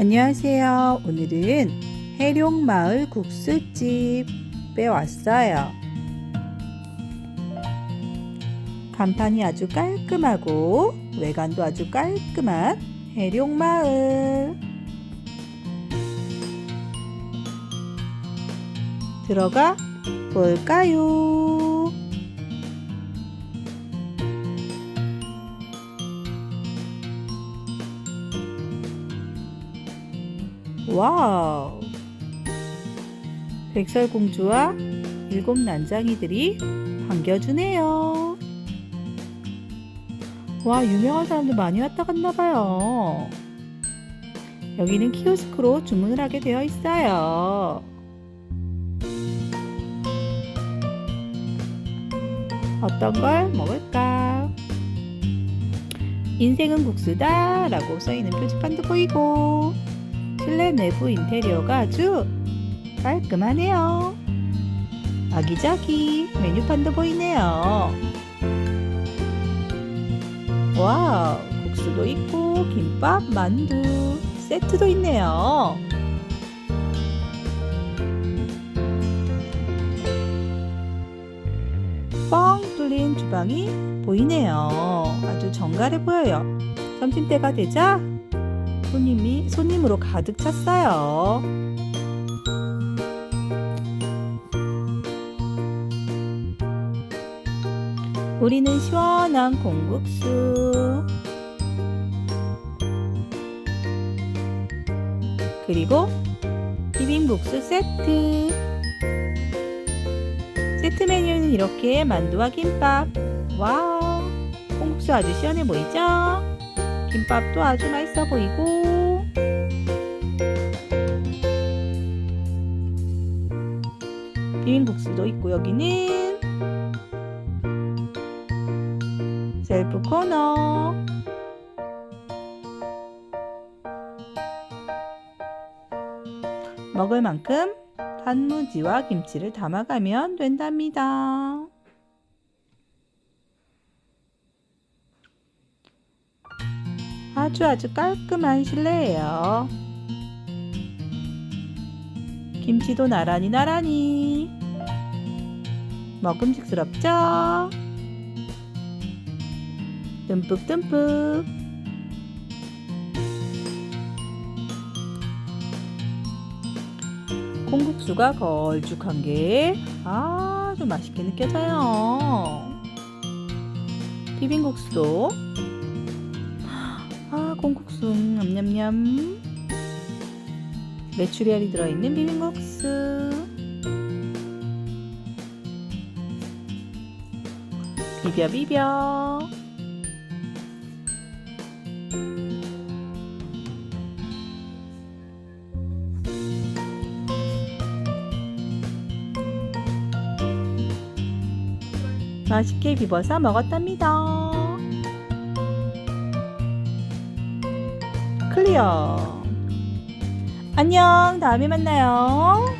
안녕하세요. 오늘은 해룡마을 국수집에 왔어요. 간판이 아주 깔끔하고 외관도 아주 깔끔한 해룡마을. 들어가 볼까요? 와우! 백설공주와 일곱 난장이들이 반겨주네요. 와, 유명한 사람들 많이 왔다 갔나 봐요. 여기는 키오스크로 주문을 하게 되어 있어요. 어떤 걸 먹을까? 인생은 국수다 라고 써있는 표지판도 보이고 실 내 내부 인테리어가 아주 깔끔하네요. 아기자기 메뉴판도 보이네요. 와우, 국수도 있고 김밥, 만두 세트도 있네요. 뻥 뚫린 주방이 보이네요. 아주 정갈해 보여요. 점심때가 되자 손님이 손님으로 가득 찼어요. 우리는 시원한 콩국수 그리고 비빔국수 세트 세트 메뉴는 이렇게 만두와 김밥 와우 콩국수 아주 시원해 보이죠? 김밥도 아주 맛있어 보이고. 비빔국수도 있고 여기는. 셀프 코너. 먹을 만큼 단무지와 김치를 담아가면 된답니다. 아주 아주 깔끔한 실내예요. 김치도 나란히 나란히 먹음직스럽죠? 듬뿍듬뿍 콩국수가 걸쭉한 게 아주 맛있게 느껴져요. 비빔국수도 아 콩국수 냠냠냠. 메추리알이 들어있는 비빔국수. 비벼 비벼. 맛있게 비벼서 먹었답니다. 클리어. 안녕. 다음에 만나요.